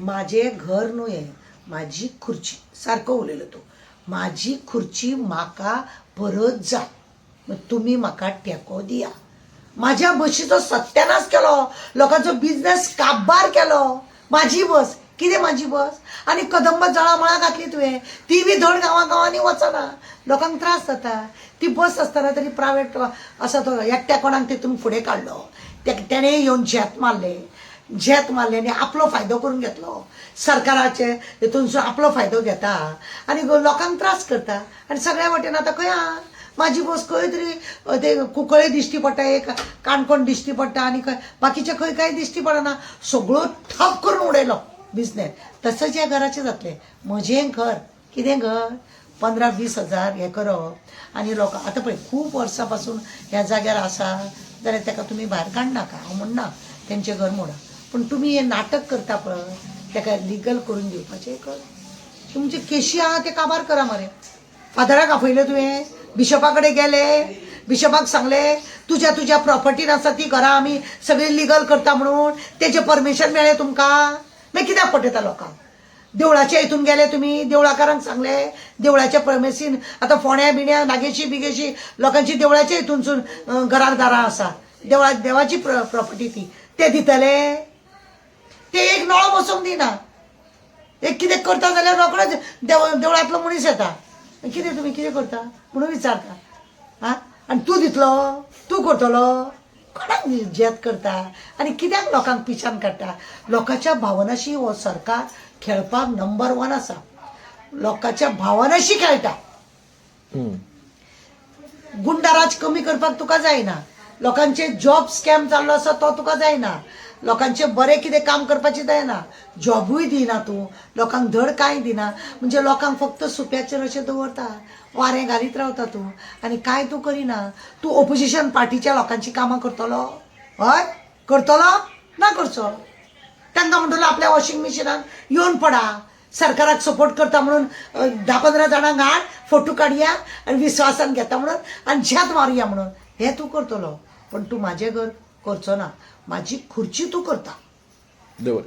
माझे घर न्हय माझी खुर्ची. सारको उलयलो तूं. माझी खुर्ची म्हाका परत जाय तुमी तुम्ही म्हाका टेको दिया. माझ्या बशीचो सत्यानाश केलो. लोकांचो बिझनेस काबार केलो. माझी बस. कितें माझी बस? आनी कदंब जळामळा घातली तुवें ती बी धड गांवां गांवांनी वचना. लोकांक त्रास जाता ती बस आसतना तरी प्रायवेट आसा तो एकट्या कोणाक तितून फुडें काडलो ते- येवन झेत मारले. झेत मारले आनी आपलो फायदो करून घेतलो. सरकाराचे हितूनसून आपलो फायदो घेता आनी लोकांक त्रास करता. आनी सगळ्या वाटेन आतां खंय आहा माझी बस खंय तरी ते कुंकळे दिश्टी पडटा एक काणकोण दिश्टी पडटा आनी खंय बाकीचे खंय कांय दिश्टी पडना सगळो ठप करून उडयलो बिझनेस तसंच ह्या घराचें जातलें. म्हजें घर कितें घर पंदरा वीस हजार हें करप आनी लोक आतां पळय खूब वर्सां पासून ह्या जाग्यार आसा जाल्यार ताका तुमी भायर काडनाका हांव म्हणना तेंचें घर मोडा. पूण तुमी हें नाटक करता पळय तेका लिगल करून दिवपाचें कर. तुमचे केशी आहा ते काबार करा मरे. फादराक आपयलें तुवें बिशपा कडेन गेले. बिशपाक सांगले तुज्या तुज्या प्रॉपर्टीन आसा ती घरां आमी सगळी लिगल करता म्हणून. तेजें परमिशन मेळ्ळें तुमकां. मागीर कित्याक पटयता लोकांक देवळाच्या हितून गेले तुमी देवळाकारांक सांगले. देवळाच्या प्रमेसीन आतां फोण्या बिण्या नागेशी बिगेशी लोकांची देवळाच्या हितूनसून अं, दारां आसा देवळा देवाची प्रॉपर्टी ती. ते दितले. ते एक नळो बसोवंक दिना एक कितें करता जाल्यार रोखडोच देव देवळांतलो मनीस येता. कितें तुमी कितें करता? म्हणून विचारता आं आनी तूं दितलो तूं करतलो. कोणाक जेत करता? आनी कित्याक लोकांक पिछान काडटा लोकांच्या भावनाशी हो सरकार खेळपाक नंबर वन आसा. लोकांच्या भावनाशी खेळटा. गुंडाराज कमी करपाक तुका जायना. लोकांचे जॉब स्कॅम चाललो आसा तो तुका जायना. लोकांचे बरें कितें काम करपाचें जायना जॉबूय दिना तूं. लोकांक धड कांय दिना. म्हणजे लोकांक फक्त सुप्याचेर अशें दवरता. वारें घालीत रावता तूं. आनी कांय तूं करिना? तूं ओपोजिशन पार्टीच्या लोकांची कामां करतलो? हय? करतलो? ना करचो. तांकां म्हणटलो आपल्या वॉशिंग मशिनान येवन पडा. सरकाराक सपोर्ट करता म्हणून धा पंदरा जाणांक हाड फोटो काडया आनी विश्वासान घेता म्हणून आनी झेत मारुया म्हणून. हें तूं करतलो. पण तूं म्हाजें घर करचो ना. म्हाजी खुर्ची तूं करता. देव